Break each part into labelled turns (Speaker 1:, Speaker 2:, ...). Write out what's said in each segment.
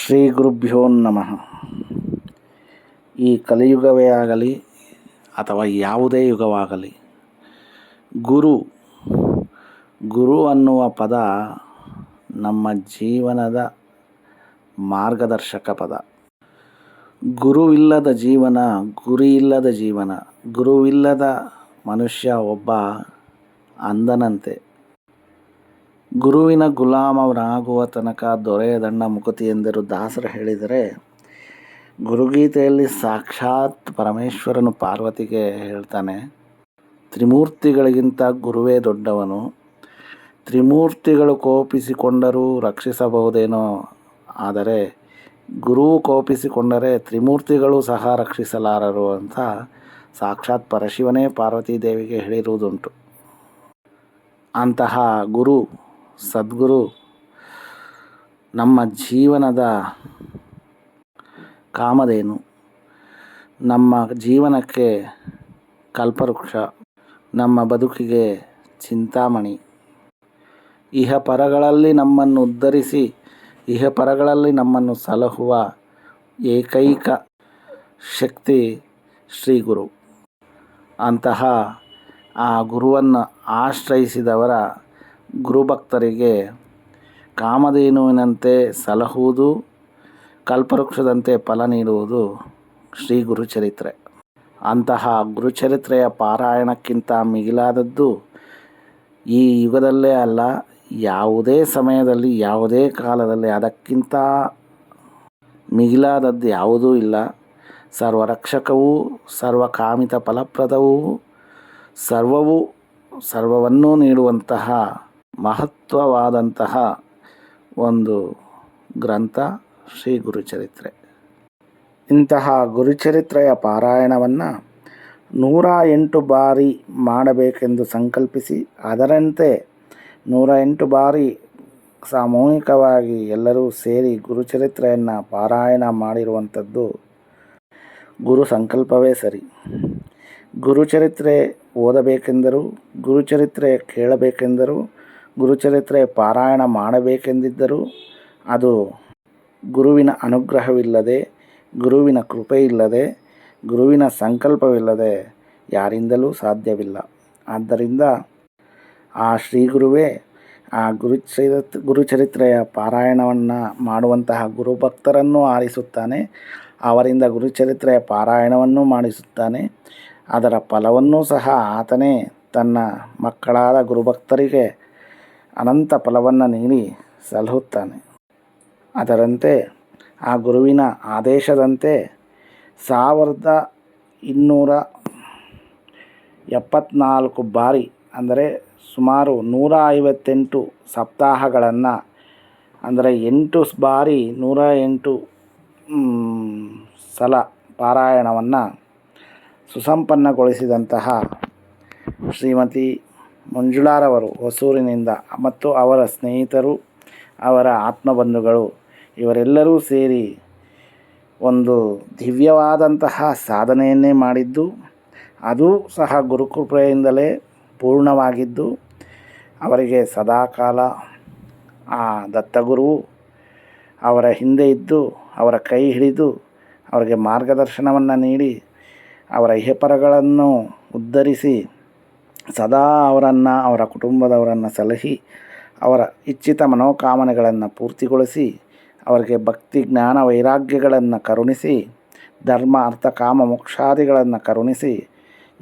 Speaker 1: ಶ್ರೀ ಗುರುಭ್ಯೋ ನಮಃ. ಈ ಕಲಿಯುಗವೇ ಆಗಲಿ ಅಥವಾ ಯಾವುದೇ ಯುಗವಾಗಲಿ, ಗುರು ಗುರು ಅನ್ನುವ ಪದ ನಮ್ಮ ಜೀವನದ ಮಾರ್ಗದರ್ಶಕ ಪದ. ಗುರುವಿಲ್ಲದ ಜೀವನ, ಗುರಿ ಇಲ್ಲದ ಜೀವನ ಗುರುವಿಲ್ಲದ ಮನುಷ್ಯ ಒಬ್ಬ ಅಂಧನಂತೆ ಗುರುವಿನ ಗುಲಾಮನಾಗುವ ತನಕ ದೊರೆಯದಣ್ಣ ಮುಕುತಿ ಎಂದರು. ದಾಸರು ಹೇಳಿದರೆ, ಗುರುಗೀತೆಯಲ್ಲಿ ಸಾಕ್ಷಾತ್ ಪರಮೇಶ್ವರನು ಪಾರ್ವತಿಗೆ ಹೇಳ್ತಾನೆ, ತ್ರಿಮೂರ್ತಿಗಳಿಗಿಂತ ಗುರುವೇ ದೊಡ್ಡವನು. ತ್ರಿಮೂರ್ತಿಗಳು ಕೋಪಿಸಿಕೊಂಡರೂ ರಕ್ಷಿಸಬಹುದೇನೋ, ಆದರೆ ಗುರು ಕೋಪಿಸಿಕೊಂಡರೆ ತ್ರಿಮೂರ್ತಿಗಳು ಸಹ ರಕ್ಷಿಸಲಾರರು ಅಂತ ಸಾಕ್ಷಾತ್ ಪರಶಿವನೇ ಪಾರ್ವತೀ ದೇವಿಗೆ ಹೇಳಿರುವುದುಂಟು. ಅಂತಹ ಗುರು ಸದ್ಗುರು, ನಮ್ಮ ಜೀವನದ ಕಾಮಧೇನು, ನಮ್ಮ ಜೀವನಕ್ಕೆ ಕಲ್ಪವೃಕ್ಷ, ನಮ್ಮ ಬದುಕಿಗೆ ಚಿಂತಾಮಣಿ. ಇಹ ಪರಗಳಲ್ಲಿ ನಮ್ಮನ್ನು ಉದ್ಧರಿಸಿ, ಇಹ ಪರಗಳಲ್ಲಿ ನಮ್ಮನ್ನು ಸಲಹುವ ಏಕೈಕ ಶಕ್ತಿ ಶ್ರೀ ಗುರು. ಅಂತಹ ಆ ಗುರುವನ್ನು ಆಶ್ರಯಿಸಿದವರ ಗುರುಭಕ್ತರಿಗೆ ಕಾಮಧೇನುವಿನಂತೆ ಸಲಹುವುದು, ಕಲ್ಪವೃಕ್ಷದಂತೆ ಫಲ ನೀಡುವುದು ಶ್ರೀ ಗುರುಚರಿತ್ರೆ. ಅಂತಹ ಗುರುಚರಿತ್ರೆಯ ಪಾರಾಯಣಕ್ಕಿಂತ ಮಿಗಿಲಾದದ್ದು ಈ ಯುಗದಲ್ಲೇ ಅಲ್ಲ, ಯಾವುದೇ ಸಮಯದಲ್ಲಿ, ಯಾವುದೇ ಕಾಲದಲ್ಲಿ ಅದಕ್ಕಿಂತ ಮಿಗಿಲಾದದ್ದು ಯಾವುದೂ ಇಲ್ಲ. ಸರ್ವರಕ್ಷಕವೂ, ಸರ್ವಕಾಮಿತ ಫಲಪ್ರದವೂ, ಸರ್ವವೂ, ಸರ್ವವನ್ನೂ ನೀಡುವಂತಹ ಮಹತ್ವವಾದಂತಹ ಒಂದು ಗ್ರಂಥ ಶ್ರೀ ಗುರುಚರಿತ್ರೆ. ಇಂತಹ ಗುರುಚರಿತ್ರೆಯ ಪಾರಾಯಣವನ್ನು ನೂರ ಎಂಟು ಬಾರಿ ಮಾಡಬೇಕೆಂದು ಸಂಕಲ್ಪಿಸಿ, ಅದರಂತೆ ನೂರ ಎಂಟು ಬಾರಿ ಸಾಮೂಹಿಕವಾಗಿ ಎಲ್ಲರೂ ಸೇರಿ ಗುರುಚರಿತ್ರೆಯನ್ನು ಪಾರಾಯಣ ಮಾಡಿರುವಂಥದ್ದು ಗುರು ಸಂಕಲ್ಪವೇ ಸರಿ. ಗುರುಚರಿತ್ರೆ ಓದಬೇಕೆಂದರೂ, ಗುರುಚರಿತ್ರೆ ಕೇಳಬೇಕೆಂದರೂ ಗುರುಚರಿತ್ರೆ ಪಾರಾಯಣ ಮಾಡಬೇಕೆಂದಿದ್ದರೂ ಅದು ಗುರುವಿನ ಅನುಗ್ರಹವಿಲ್ಲದೆ, ಗುರುವಿನ ಕೃಪೆಯಿಲ್ಲದೆ, ಗುರುವಿನ ಸಂಕಲ್ಪವಿಲ್ಲದೆ ಯಾರಿಂದಲೂ ಸಾಧ್ಯವಿಲ್ಲ. ಆದ್ದರಿಂದ ಆ ಶ್ರೀ ಗುರುವೇ, ಆ ಗುರುಚರಿತ್, ಗುರುಚರಿತ್ರೆಯ ಪಾರಾಯಣವನ್ನು ಮಾಡುವಂತಹ ಗುರುಭಕ್ತರನ್ನು ಆರಿಸುತ್ತಾನೆ. ಅವರಿಂದ ಗುರುಚರಿತ್ರೆಯ ಪಾರಾಯಣವನ್ನು ಮಾಡಿಸುತ್ತಾನೆ. ಅದರ ಫಲವನ್ನೂ ಸಹ ಆತನೇ ತನ್ನ ಮಕ್ಕಳಾದ ಗುರುಭಕ್ತರಿಗೆ ಅನಂತ ಫಲವನ್ನು ನೀಡಿ ಸಲಹುತ್ತಾನೆ ಅದರಂತೆ ಆ ಗುರುವಿನ ಆದೇಶದಂತೆ ಸಾವಿರದ ಇನ್ನೂರ ಎಪ್ಪತ್ನಾಲ್ಕು ಬಾರಿ, ಅಂದರೆ ಸುಮಾರು ನೂರ ಐವತ್ತೆಂಟು ಸಪ್ತಾಹಗಳನ್ನು, ಅಂದರೆ ಎಂಟು ಬಾರಿ ನೂರ ಎಂಟು ಸಲ ಪಾರಾಯಣವನ್ನು ಸುಸಂಪನ್ನಗೊಳಿಸಿದಂತಹ ಶ್ರೀಮತಿ ಮಂಜುಳಾರವರು ಹೊಸೂರಿನಿಂದ ಮತ್ತು ಅವರ ಸ್ನೇಹಿತರು, ಅವರ ಆತ್ಮಬಂಧುಗಳು, ಇವರೆಲ್ಲರೂ ಸೇರಿ ಒಂದು ದಿವ್ಯವಾದಂತಹ ಸಾಧನೆಯನ್ನೇ ಮಾಡಿದ್ದು. ಅದು ಸಹ ಗುರುಕೃಪೆಯಿಂದಲೇ ಪೂರ್ಣವಾಗಿದ್ದು. ಅವರಿಗೆ ಸದಾಕಾಲ ಆ ದತ್ತಗುರು ಅವರ ಹಿಂದೆ ಇದ್ದು, ಅವರ ಕೈ ಹಿಡಿದು, ಅವರಿಗೆ ಮಾರ್ಗದರ್ಶನವನ್ನು ನೀಡಿ, ಅವರ ಇಹಪರಗಳನ್ನು ಉದ್ಧರಿಸಿ ಸದಾ ಅವರನ್ನು, ಅವರ ಕುಟುಂಬದವರನ್ನು ಸಲಹಿ, ಅವರ ಇಚ್ಛಿತ ಮನೋಕಾಮನೆಗಳನ್ನು ಪೂರ್ತಿಗೊಳಿಸಿ, ಅವರಿಗೆ ಭಕ್ತಿ, ಜ್ಞಾನ, ವೈರಾಗ್ಯಗಳನ್ನು ಕರುಣಿಸಿ, ಧರ್ಮ, ಅರ್ಥ, ಕಾಮ, ಮೋಕ್ಷಾದಿಗಳನ್ನು ಕರುಣಿಸಿ,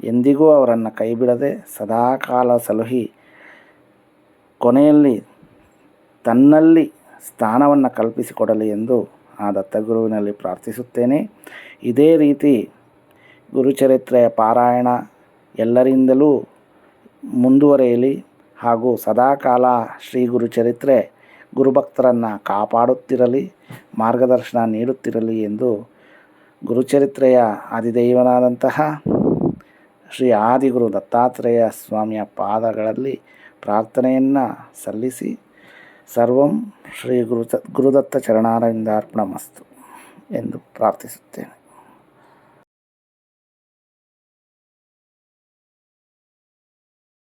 Speaker 1: ಎಂದಿಗೂ ಅವರನ್ನು ಕೈಬಿಡದೆ ಸದಾಕಾಲ ಸಲಹಿ, ಕೊನೆಯಲ್ಲಿ ತನ್ನಲ್ಲಿ ಸ್ಥಾನವನ್ನು ಕಲ್ಪಿಸಿಕೊಡಲಿ ಎಂದು ಆ ದತ್ತಗುರುವಿನಲ್ಲಿ ಪ್ರಾರ್ಥಿಸುತ್ತೇನೆ. ಇದೇ ರೀತಿ ಗುರುಚರಿತ್ರೆಯ ಪಾರಾಯಣ ಎಲ್ಲರಿಂದಲೂ ಮುಂದುವರೆಯಲಿ ಹಾಗೂ ಸದಾಕಾಲ ಶ್ರೀ ಗುರುಚರಿತ್ರೆ ಗುರುಭಕ್ತರನ್ನು ಕಾಪಾಡುತ್ತಿರಲಿ, ಮಾರ್ಗದರ್ಶನ ನೀಡುತ್ತಿರಲಿ ಎಂದು ಗುರುಚರಿತ್ರೆಯ ಆದಿದೈವನಾದಂತಹ ಶ್ರೀ ಆದಿಗುರು ದತ್ತಾತ್ರೇಯ ಸ್ವಾಮಿಯ ಪಾದಗಳಲ್ಲಿ ಪ್ರಾರ್ಥನೆಯನ್ನು ಸಲ್ಲಿಸಿ ಸರ್ವಂ ಶ್ರೀ ಗುರು ಗುರುದತ್ತ ಚರಣಾರವಿಂದಾರ್ಪಣ ಮಸ್ತು ಎಂದು ಪ್ರಾರ್ಥಿಸುತ್ತೇನೆ.